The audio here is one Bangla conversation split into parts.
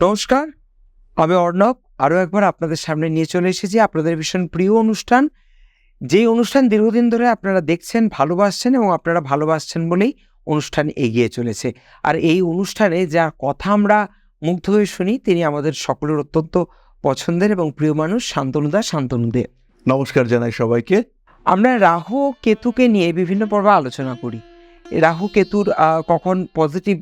নমস্কার আমি অর্ণব। আরও একবার আপনাদের সামনে নিয়ে চলে এসেছি আপনাদের ভীষণ প্রিয় অনুষ্ঠান। যেই অনুষ্ঠান দীর্ঘদিন ধরে আপনারা দেখছেন ভালোবাসছেন এবং আপনারা ভালোবাসছেন বলেই অনুষ্ঠান এগিয়ে চলেছে। আর এই অনুষ্ঠানে যা কথা আমরা মুগ্ধ হয়ে শুনি তিনি আমাদের সকলের অত্যন্ত পছন্দের এবং প্রিয় মানুষ শান্তনুদা শান্তনুদে নমস্কার জানাই সবাইকে। আমরা রাহু ও কেতুকে নিয়ে বিভিন্ন পর্বে আলোচনা করি। রাহু কেতুর কখন পজিটিভ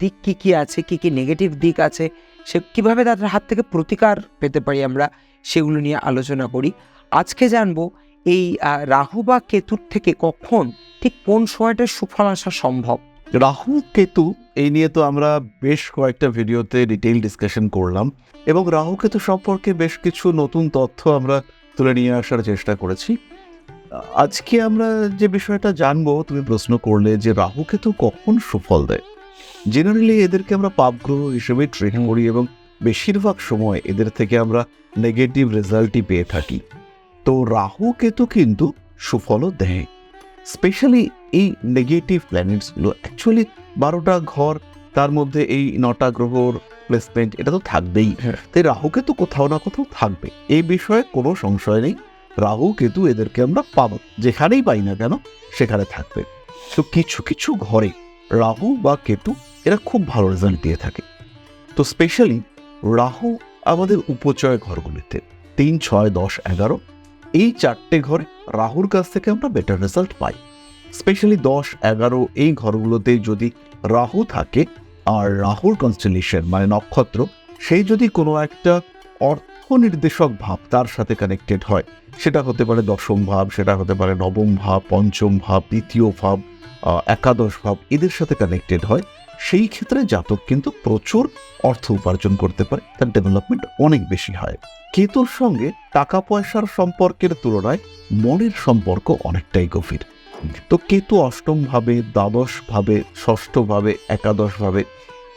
দিক কি কি আছে কি কি নেগেটিভ দিক আছে সে কীভাবে তাদের হাত থেকে প্রতিকার পেতে পারি আমরা সেগুলো নিয়ে আলোচনা করি। আজকে জানব এই রাহু বা কেতুর থেকে কখন ঠিক কোন সময়টা সুফল আসা সম্ভব? রাহু, কেতু, এই নিয়ে তো আমরা বেশ কয়েকটা ভিডিওতে ডিটেইল ডিসকাশন করলাম এবং রাহু, কেতু সম্পর্কে বেশ কিছু নতুন তথ্য আমরা তুলে নিয়ে আসার চেষ্টা করেছি। আজকে আমরা যে বিষয়টা জানব, তুমি প্রশ্ন করলে যে রাহু, কেতু কখন সুফল দেয়? জেনারেলি এদেরকে আমরা পাপগ্রহ হিসেবে ট্রিট করি এবং বেশিরভাগ সময় এদের থেকে আমরা নেগেটিভ রেজাল্টই পেয়ে থাকি। তো রাহু কেতু কিন্তু সুফলও দেয়। স্পেশালি এই নেগেটিভ প্ল্যানেটসগুলো অ্যাকচুয়ালি বারোটা ঘর তার মধ্যে এই নটা গ্রহর প্লেসমেন্ট এটা তো থাকবেই। হ্যাঁ। তাই রাহু কেতু কোথাও না কোথাও থাকবে। এই বিষয়ে কোনো সংশয় নেই। রাহু কেতু এদেরকে আমরা পাবো যেখানেই পাই না কেন সেখানে থাকবে। তো কিছু কিছু ঘরে রাহু বা কেতু এরা খুব ভালো রেজাল্ট দিয়ে থাকে। তো স্পেশালি রাহু আমাদের উপচয় ঘরগুলিতে তিন, ছয়, দশ, এগারো, এই চারটে ঘরে রাহুর কাছ থেকে আমরা বেটার রেজাল্ট পাই। স্পেশালি দশ, এগারো এই ঘরগুলোতে যদি রাহু থাকে আর রাহুর কনস্টেলেশন মানে নক্ষত্র, সেই যদি কোনো একটা অর্থ নির্দেশক ভাব তার সাথে কানেক্টেড হয়, সেটা হতে পারে দশম ভাব, সেটা হতে পারে নবম ভাব, পঞ্চম ভাব, দ্বিতীয় ভাব একাদশ ভাব এদের সাথে কানেক্টেড হয় সেই ক্ষেত্রে জাতক কিন্তু প্রচুর অর্থ উপার্জন করতে পারে, তার ডেভেলপমেন্ট অনেক বেশি হয়। কেতুর সঙ্গে টাকা পয়সার সম্পর্কের তুলনায় মনের সম্পর্ক অনেকটাই গভীর। তো কেতু অষ্টম ভাবে দ্বাদশ ভাবে ষষ্ঠ ভাবে একাদশ ভাবে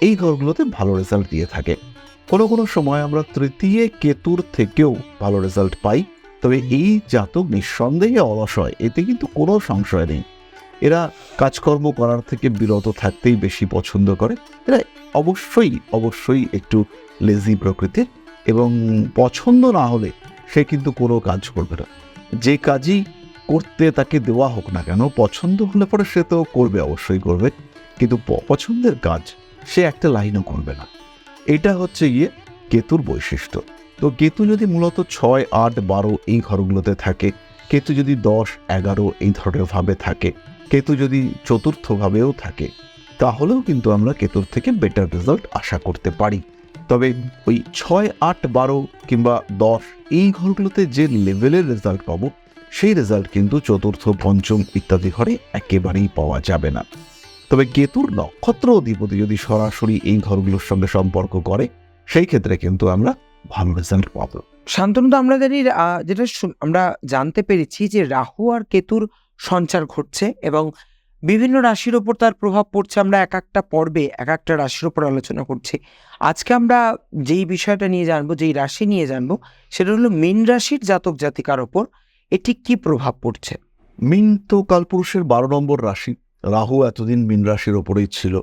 এই ঘরগুলোতে ভালো রেজাল্ট দিয়ে থাকে। কোনো কোনো সময় আমরা তৃতীয় কেতুর থেকেও ভালো রেজাল্ট পাই, তবে এই জাতক নিঃসন্দেহে অলস হয়, এতে কিন্তু কোনো সংশয় নেই। এরা কাজকর্ম করার থেকে বিরত থাকতেই বেশি পছন্দ করে। এরা অবশ্যই অবশ্যই একটু লেজি প্রকৃতির এবং পছন্দ না হলে সে কিন্তু কোনো কাজ করবে না। যে কাজই করতে তাকে দেওয়া হোক না কেন, পছন্দ হলে পরে সে তো করবে, অবশ্যই করবে। কিন্তু পছন্দের কাজ সে একটা লাইনও করবে না। এটা হচ্ছে গিয়ে কেতুর বৈশিষ্ট্য। তো কেতু যদি মূলত ছয়, আট, বারো এই ঘরগুলোতে থাকে, কেতু যদি দশ, এগারো এই ধরনের ভাবে থাকে কেতু যদি চতুর্থভাবেও থাকে, তাহলেও কিন্তু আমরা কেতুর থেকে বেটার রেজাল্ট আশা করতে পারি। তবে ওই ছয়, আট, বারো কিংবা দশ এই ঘরগুলোতে যে লেভেলের রেজাল্ট পাবো, সেই রেজাল্ট কিন্তু চতুর্থ, পঞ্চম ইত্যাদি ঘরে একেবারেই পাওয়া যাবে না। তবে কেতুর নক্ষত্র অধিপতি যদি সরাসরি এই ঘরগুলোর সঙ্গে সম্পর্ক করে, সেই ক্ষেত্রে কিন্তু আমরা ভালো রেজাল্ট পাবো। তো আমরা জানি যেটা আমরা জানতে পেরেছি যে রাহু আর কেতুর সঞ্চার ঘটছে এবং বিভিন্ন রাশির ওপর তার প্রভাব পড়ছে। আমরা এক একটা পর্বে, এক একটা রাশির ওপর আলোচনা করছি। আজকে আমরা যেই বিষয়টা নিয়ে জানব, যেই রাশি নিয়ে জানব, সেটা হলো মীন রাশির জাতক জাতিকার ওপর এটি কি প্রভাব পড়ছে? মিন তো কালপুরুষের বারো নম্বর রাশি। রাহু এতদিন মিন রাশির ওপরেই ছিল।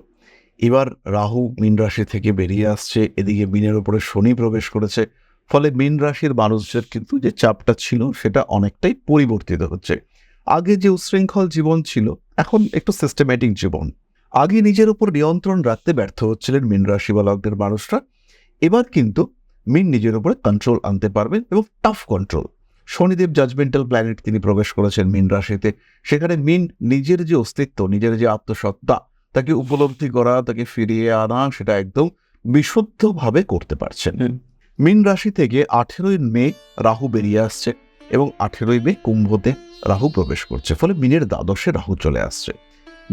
এবার রাহু মিন রাশি থেকে বেরিয়ে আসছে। এদিকে মিনের ওপরে শনি প্রবেশ করেছে। ফলে মিন রাশির মানুষদের কিন্তু যে চাপটা ছিল, সেটা অনেকটাই পরিবর্তিত হচ্ছে। আগে যে উশৃঙ্খল জীবন ছিল এখন একটু সিস্টেম্যাটিক জীবন। আগে নিজের উপর নিয়ন্ত্রণ রাখতে ব্যর্থ হচ্ছিলেন মিন রাশি বা লগ্নের মানুষরা। এবার কিন্তু মিন নিজের উপরে কন্ট্রোল আনতে পারবেন এবং tough control Shanidev judgmental planet তিনি প্রবেশ করেছেন মিন রাশিতে। সেখানে মিন নিজের যে অস্তিত্ব নিজের যে আত্মসত্তা তাকে উপলব্ধি করা তাকে ফিরিয়ে আনা সেটা একদম বিশুদ্ধভাবে করতে পারছেন। মিন রাশি থেকে আঠেরোই মে রাহু বেরিয়ে আসছে এবং আঠেরোই মে কুম্ভতে রাহু প্রবেশ করছে, ফলে মিনের দ্বাদশে রাহু চলে আসছে।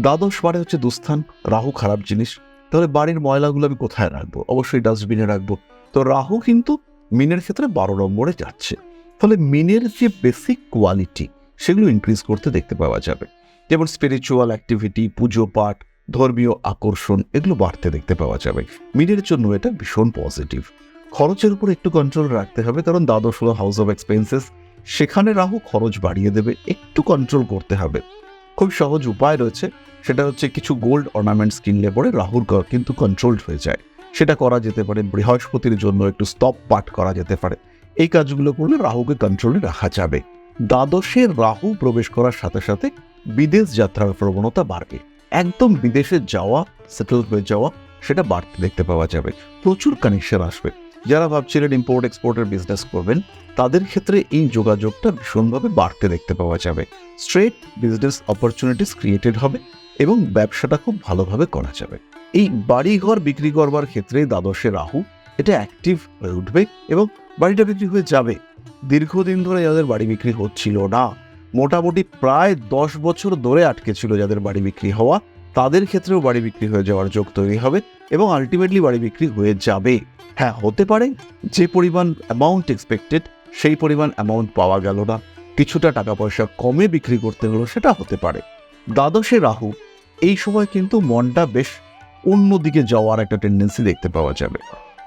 দ্বাদশ মানে হচ্ছে দুস্থান, রাহু খারাপ জিনিস। তাহলে বাড়ির ময়লাগুলো আমি কোথায় রাখব? অবশ্যই ডাস্টবিনে রাখব। তো রাহু কিন্তু মিনের ক্ষেত্রে বারো নম্বরে যাচ্ছে। ফলে মিনের যে বেসিক কোয়ালিটি সেগুলো ইনক্রিজ করতে দেখতে পাওয়া যাবে। যেমন স্পিরিচুয়াল অ্যাক্টিভিটি পুজো পাঠ, ধর্মীয় আকর্ষণ, এগুলো বাড়তে দেখতে পাওয়া যাবে। মিনের জন্য এটা ভীষণ পজিটিভ খরচের উপর একটু কন্ট্রোল রাখতে হবে, কারণ দ্বাদশ হলো হাউস অফ এক্সপেন্সেস সেখানে রাহু খরচ বাড়িয়ে দেবে, একটু কন্ট্রোল করতে হবে। খুব সহজ উপায় রয়েছে, সেটা হচ্ছে কিছু গোল্ড অর্নামেন্টস কিনলে পরে রাহুর ঘর কিন্তু কন্ট্রোলড হয়ে যায়। সেটা করা যেতে পারে, বৃহস্পতির জন্য একটু স্তব পাঠ করা যেতে পারে। এই কাজগুলো করলে রাহুকে কন্ট্রোলে রাখা যাবে। দ্বাদশে রাহু প্রবেশ করার সাথে সাথে বিদেশ যাত্রার প্রবণতা বাড়বে। একদম বিদেশে যাওয়া সেটেল হয়ে যাওয়া, সেটা বাড়তে দেখতে পাওয়া যাবে। প্রচুর কানেকশন আসবে। যারা ভাবছিলেন ইম্পোর্ট এক্সপোর্টের বিজনেস করবেন, তাদের ক্ষেত্রে এই যোগাযোগটা ভীষণভাবে বাড়তে দেখতে পাওয়া যাবে। স্ট্রেট বিজনেস অপরচুনিটিস ক্রিয়েটেড হবে এবং ব্যবসাটা খুব ভালোভাবে করা যাবে। এই বাড়িঘর বিক্রি করবার ক্ষেত্রে দ্বাদশে রাহু, এটা অ্যাক্টিভ হয়ে উঠবে এবং বাড়িটা বিক্রি হয়ে যাবে। দীর্ঘদিন ধরে যাদের বাড়ি বিক্রি হচ্ছিল না, মোটামুটি প্রায় দশ বছর ধরে আটকে ছিল যাদের বাড়ি বিক্রি হওয়া। তাদের ক্ষেত্রেও বাড়ি বিক্রি হয়ে যাওয়ার যোগ তৈরি হবে এবং আলটিমেটলি বাড়ি বিক্রি হয়ে যাবে। হ্যাঁ হতে পারে যে পরিমাণ অ্যামাউন্ট এক্সপেক্টেড সেই পরিমাণ অ্যামাউন্ট পাওয়া গেল না। কিছুটা টাকা পয়সা কমে বিক্রি করতে হলো, সেটা হতে পারে। দ্বাদশে রাহু, এই সময় কিন্তু মনটা বেশ অন্যদিকে যাওয়ার একটা টেন্ডেন্সি দেখতে পাওয়া যাবে।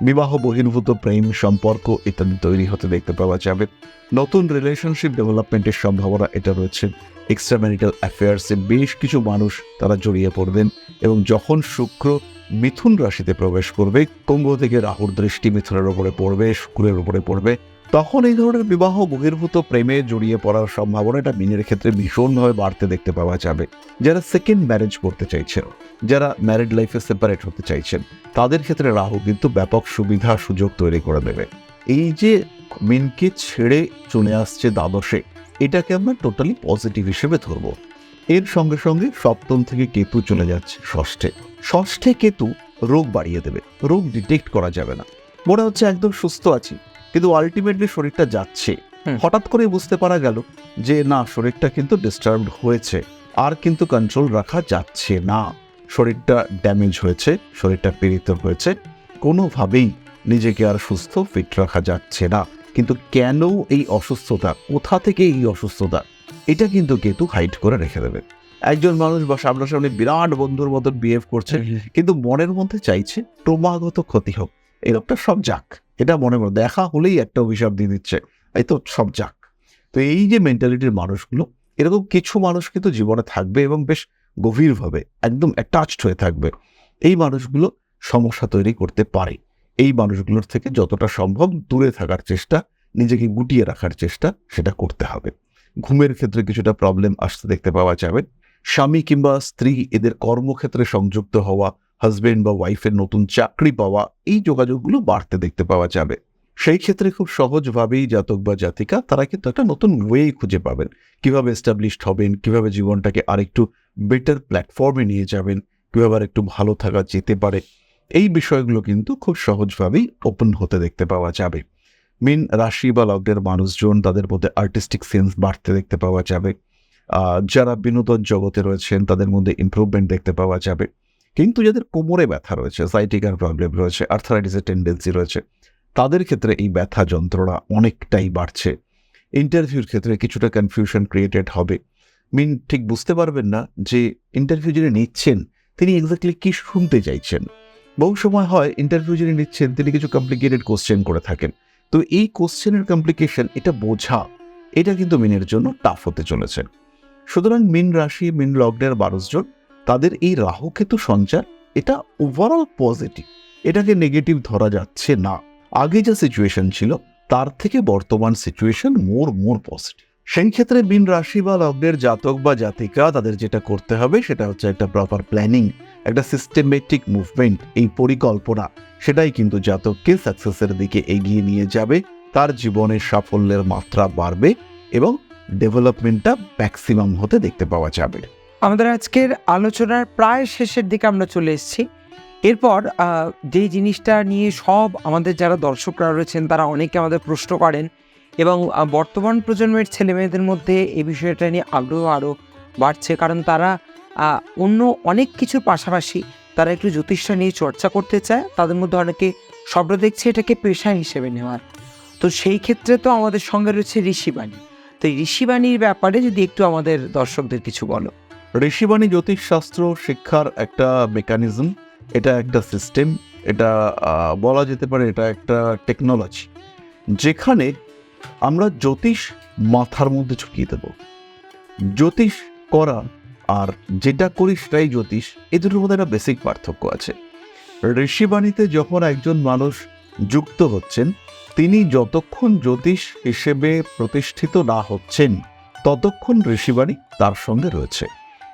বিবাহ, বহির্ভূত প্রেম, সম্পর্ক ইত্যাদি তৈরি হতে দেখতে পাওয়া যাবে। নতুন রিলেশনশিপ ডেভেলপমেন্টের সম্ভাবনা এটা রয়েছে। এক্সট্রা ম্যারিটাল অ্যাফেয়ার্সে বেশ কিছু মানুষ তারা জড়িয়ে পড়বেন এবং যখন শুক্র মিথুন রাশিতে প্রবেশ করবে, কুম্ভ থেকে রাহুর দৃষ্টি মিথুনের ওপরে পড়বে, শুক্রের ওপরে পড়বে। তখন এই ধরনের বিবাহ বহির্ভূত প্রেমে জড়িয়ে পড়ার সম্ভাবনা এটা মিনের ক্ষেত্রে ভীষণভাবে বাড়তে দেখতে পাওয়া যাবে। যারা সেকেন্ড ম্যারেজ করতে চাইছেন, যারা ম্যারিড লাইফে সেপারেট হতে চাইছেন, তাদের ক্ষেত্রে রাহু কিন্তু ব্যাপক সুবিধা সুযোগ তৈরি করে দেবে। এই যে মিনকে ছেড়ে চলে আসছে দ্বাদশে, এটাকে আমরা টোটালি পজিটিভ হিসেবে ধরবো। এর সঙ্গে সঙ্গে সপ্তম থেকে কেতু চলে যাচ্ছে ষষ্ঠে। ষষ্ঠে কেতু রোগ বাড়িয়ে দেবে, রোগ ডিটেক্ট করা যাবে না। মনে হচ্ছে একদম সুস্থ আছি। কিন্তু আলটিমেটলি শরীরটা যাচ্ছে। হঠাৎ করে বুঝতে পারা গেল যে না শরীরটা কিন্তু ডিস্টার্বড হয়েছে। আর কিন্তু কন্ট্রোল রাখা যাচ্ছে না। শরীরটা ড্যামেজ হয়েছে শরীরটা পীড়িত হয়েছে। কোনোভাবেই নিজেকে আর সুস্থ ফিট রাখা যাচ্ছে না। কিন্তু কেন এই অসুস্থতা? কোথা থেকে এই অসুস্থতা? এটা কিন্তু কেতু হাইট করে রেখে দেবে। একজন মানুষ বা সামনাসামনি বিরাট বন্ধুর মতন বিহেভ করছে কিন্তু মনের মধ্যে চাইছে ক্রমাগত ক্ষতি হোক। এই লোকটা সব যাক। এটা মনে মনে দেখা হলেই একটা অভিশাপ দিয়ে দিচ্ছে। এই তো সব যাক। তো এই যে মেন্টালিটির মানুষগুলো, এরকম কিছু মানুষ কিন্তু জীবনে থাকবে এবং বেশ গভীরভাবে, একদম অ্যাটাচড হয়ে থাকবে। এই মানুষগুলো সমস্যা তৈরি করতে পারে। এই মানুষগুলোর থেকে যতটা সম্ভব দূরে থাকার চেষ্টা, নিজেকে গুটিয়ে রাখার চেষ্টা সেটা করতে হবে। ঘুমের ক্ষেত্রে কিছুটা প্রবলেম আসতে দেখতে পাওয়া যাবে। স্বামী কিংবা স্ত্রী এদের কর্মক্ষেত্রে সংযুক্ত হওয়া হাজবেন্ড বা ওয়াইফের নতুন চাকরি পাওয়া, এই যোগাযোগগুলো বাড়তে দেখতে পাওয়া যাবে। সেই ক্ষেত্রে খুব সহজভাবেই জাতক বা জাতিকা, তারা কিন্তু একটা নতুন ওয়ে খুঁজে পাবেন। কীভাবে এস্টাবলিশড হবেন, কীভাবে জীবনটাকে আরেকটু বেটার প্ল্যাটফর্মে নিয়ে যাবেন, কীভাবে একটু ভালো থাকা যেতে পারে, এই বিষয়গুলো কিন্তু খুব সহজভাবেই ওপেন হতে দেখতে পাওয়া যাবে। মেন রাশি বা লগ্নের মানুষজন, তাদের মধ্যে আর্টিস্টিক সেন্স বাড়তে দেখতে পাওয়া যাবে। যারা বিনোদন জগতে রয়েছেন, তাদের মধ্যে ইমপ্রুভমেন্ট দেখতে পাওয়া যাবে। কিন্তু যাদের কোমরে ব্যথা রয়েছে সাইটিকার প্রবলেম রয়েছে আর্থারাইটিসের টেন্ডেন্সি রয়েছে, তাদের ক্ষেত্রে এই ব্যথা যন্ত্রণা অনেকটাই বাড়ছে। ইন্টারভিউর ক্ষেত্রে কিছুটা কনফিউশন ক্রিয়েটেড হবে। মিন ঠিক বুঝতে পারবেন না যে ইন্টারভিউ যিনি নিচ্ছেন, তিনি এক্স্যাক্টলি কি শুনতে চাইছেন। বহু সময় হয় ইন্টারভিউ যিনি নিচ্ছেন, তিনি কিছু কমপ্লিকেটেড কোশ্চেন করে থাকেন। তো এই কোশ্চেনের কমপ্লিকেশন এটা বোঝা, এটা কিন্তু মিনের জন্য টাফ হতে চলেছে। সুতরাং মিন রাশি, মিন লগ্নের মানুষজন তাদের এই রাহুকেতু সঞ্চার এটা ওভারঅল পজিটিভ এটাকে নেগেটিভ ধরা যাচ্ছে না। আগে যা সিচুয়েশন ছিল, তার থেকে বর্তমান সিচুয়েশন মোর মোর পজিটিভ সেই ক্ষেত্রে মিন রাশি বা লগ্নের জাতক বা জাতিকা তাদের যেটা করতে হবে, সেটা হচ্ছে একটা প্রপার প্ল্যানিং একটা সিস্টেমেটিক মুভমেন্ট এই পরিকল্পনা। সেটাই কিন্তু জাতককে সাকসেসের দিকে এগিয়ে নিয়ে যাবে, তার জীবনের সাফল্যের মাত্রা বাড়বে এবং ডেভেলপমেন্টটা ম্যাক্সিমাম হতে দেখতে পাওয়া যাবে। আমাদের আজকের আলোচনার প্রায় শেষের দিকে আমরা চলে এসেছি। এরপর যে জিনিসটা নিয়ে সব আমাদের যারা দর্শকরা রয়েছেন, তারা অনেকে আমাদের প্রশ্ন করেন এবং বর্তমান প্রজন্মের ছেলেমেয়েদের মধ্যে এই বিষয়টা নিয়ে আগ্রহ আরও বাড়ছে। কারণ তারা অন্য অনেক কিছুর পাশাপাশি তারা একটু জ্যোতিষটা নিয়ে চর্চা করতে চায়। তাদের মধ্যে অনেকে স্বপ্ন দেখছে এটাকে পেশা হিসেবে নেওয়ার। তো সেই ক্ষেত্রে তো আমাদের সঙ্গে রয়েছে ঋষিবাণী। তো ঋষিবাণীর ব্যাপারে যদি একটু আমাদের দর্শকদের কিছু বলো। ঋষিবাণী জ্যোতিষশাস্ত্র শিক্ষার একটা মেকানিজম এটা একটা সিস্টেম এটা বলা যেতে পারে এটা একটা টেকনোলজি যেখানে আমরা জ্যোতিষ মাথার মধ্যে ঢুকিয়ে দেব। জ্যোতিষ করা আর যেটা করি সেটাই জ্যোতিষ, এ দুটোর মধ্যে একটা বেসিক পার্থক্য আছে। ঋষিবাণীতে যখন একজন মানুষ যুক্ত হচ্ছেন, তিনি যতক্ষণ জ্যোতিষ হিসেবে প্রতিষ্ঠিত না হচ্ছেন, ততক্ষণ ঋষিবাণী তার সঙ্গে রয়েছে।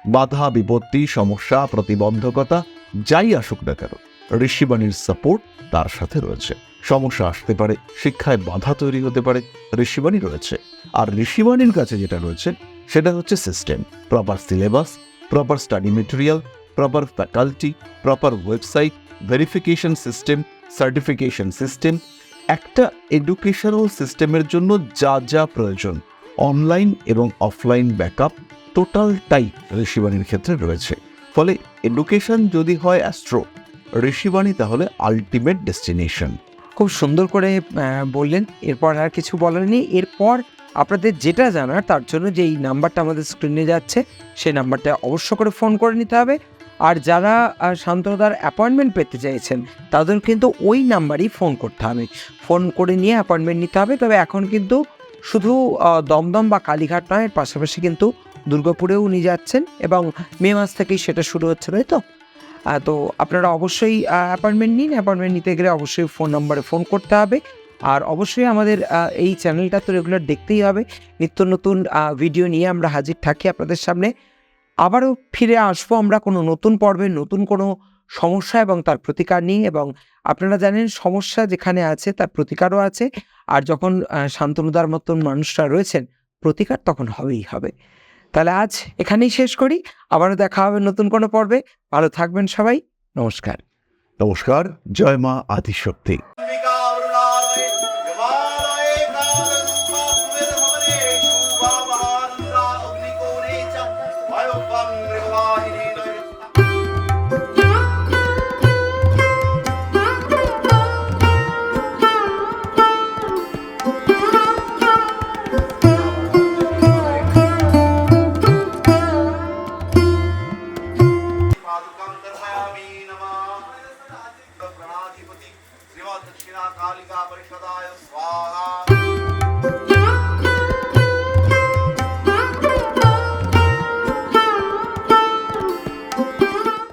বাধা, বিপত্তি, সমস্যা, প্রতিবন্ধকতা, যাই আসুক না কেন, ঋষিবাণীর সাপোর্ট তার সাথে রয়েছে। সমস্যা আসতে পারে, শিক্ষায় বাধা তৈরি হতে পারে, ঋষিবাণী রয়েছে। আর ঋষিবাণীর কাছে যেটা রয়েছে, সেটা হচ্ছে system proper syllabus proper study material proper faculty proper website verification system certification system একটা এডুকেশনাল সিস্টেমের জন্য যা যা প্রয়োজন অনলাইন এবং অফলাইন ব্যাকআপ টোটালটাই ঋষিবাণীর ক্ষেত্রে রয়েছে। ফলে এডুকেশন যদি হয় অ্যাস্ট্রো ঋষিবাণী তাহলে আলটিমেট ডেস্টিনেশন। খুব সুন্দর করে বললেন এরপর আর কিছু বলার নেই। এরপর আপনাদের যেটা জানার তার জন্য যে এই নাম্বারটা আমাদের স্ক্রিনে যাচ্ছে সেই নাম্বারটা অবশ্য করে ফোন করে নিতে হবে। আর যারা আহ, শান্তনুদার অ্যাপয়েন্টমেন্ট পেতে চাইছেন তাদের কিন্তু ওই নাম্বারই ফোন করতে হবে। ফোন করে নিয়ে অ্যাপয়েন্টমেন্ট নিতে হবে। তবে এখন কিন্তু শুধু দমদম বা কালীঘাট নয় পাশাপাশি কিন্তু দুর্গাপুরেও উনি যাচ্ছেন এবং মে মাস থেকেই সেটা শুরু হচ্ছে, তাই তো? তো আপনারা অবশ্যই অ্যাপয়েন্টমেন্ট নিন অ্যাপয়েন্টমেন্ট নিতে গেলে অবশ্যই ফোন নম্বরে ফোন করতে হবে। আর অবশ্যই আমাদের এই চ্যানেলটা তো রেগুলার দেখতেই হবে। নিত্য নতুন ভিডিও নিয়ে আমরা হাজির থাকি আপনাদের সামনে। আবারও ফিরে আসব আমরা কোনো নতুন পর্বে, নতুন কোনো সমস্যা এবং তার প্রতিকার নিয়ে এবং আপনারা জানেন সমস্যা যেখানে আছে তার প্রতিকারও আছে। আর যখন শান্তনুদার মতন মানুষরা রয়েছেন, প্রতিকার তখন হবেই হবে। তাহলে আজ এখানেই শেষ করি। আবারও দেখা হবে নতুন কোনো পর্বে। ভালো থাকবেন সবাই। নমস্কার। নমস্কার। জয় মা আদিশক্তি।